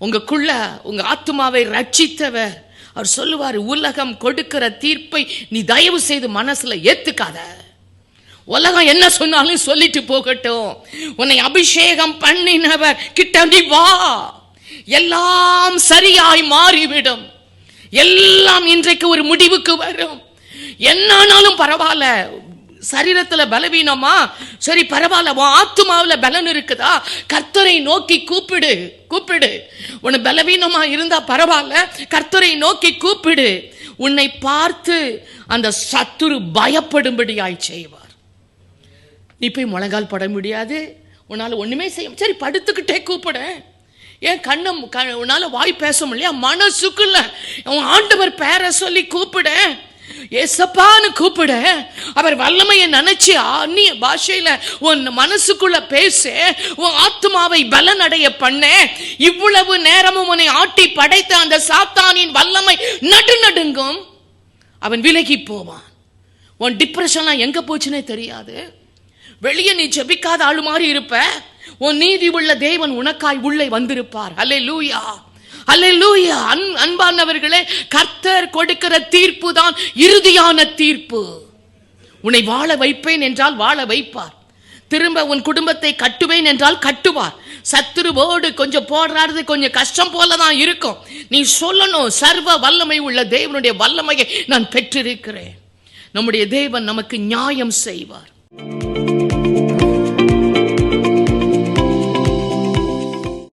உங்களுக்குள்ள உங்க ஆத்மாவை ரட்சித்தவர். அவர் சொல்லுவார் உலகம் கொடுக்கிற தீர்ப்பை நீ தயவு செய்து மனசுல ஏத்துக்காத. உலகம் என்ன சொன்னாலும் சொல்லிட்டு போகட்டும். உன்னை அபிஷேகம் பண்ணினவர் கிட்ட நீ வா. எல்லாம் சரியாய் மாறிவிடும். எல்லாம் இன்றைக்கு ஒரு முடிவுக்கு வரும். என்னானாலும் பரவாயில்ல. சரீரத்துல பலவீனமா? சரி பரவாயில்ல உன் ஆத்துமாவுல பலன் இருக்குதா? கர்த்தரை நோக்கி கூப்பிடு கூப்பிடு. உன்னை பலவீனமா இருந்தா பரவாயில்ல கர்த்தரை நோக்கி கூப்பிடு. உன்னை பார்த்து அந்த சத்துரு பயப்படும்படியாய் செய்வார். நீ போய் முழங்கால் பட முடியாது. உன்னால் ஒன்றுமே செய்ய சரி படுத்துக்கிட்டே கூப்பிட. ஏன் கண்ணு உன்னால் க- வாய் பேச முடியல மனசுக்குள்ள உன் ஆண்டவர் பேரை சொல்லி கூப்பிட. ஏசப்பான்னு கூப்பிட அவர் வல்லமையை நினைச்சு அந்நிய பாஷையில உன் மனசுக்குள்ள பேச உன் ஆத்மாவை பலனடைய பண்ண. இவ்வளவு நேரமும் உன்னை ஆட்டி படைத்த அந்த சாத்தானின் வல்லமை நடுநடுங்கும் அவன் விலகி போவான். உன் டிப்ரெஷன்லாம் எங்க போச்சுன்னே தெரியாது. வெளியே நீ ஜெபிக்காத ஆளு மாதிரி இருப்ப. உன் நீதி உள்ள தேவன் உனக்காய் உள்ளே வந்திருப்பார். அல்லே லூயா அல்லே லூயா அன் அன்பானவர்களே கர்த்தர் கொடுக்கிற தீர்ப்பு தான் இறுதியான தீர்ப்பு. உன்னை வாழ வைப்பேன் என்றால் வாழ வைப்பார். திரும்ப உன் குடும்பத்தை கட்டுவேன் என்றால் கட்டுவார். சத்துருவோடு கொஞ்சம் போடுறது கொஞ்சம் கஷ்டம் போல தான் இருக்கும். நீ சொல்லணும் சர்வ வல்லமை உள்ள தேவனுடைய வல்லமையை நான் பெற்றிருக்கிறேன். நம்முடைய தேவன் நமக்கு நியாயம் செய்வார்.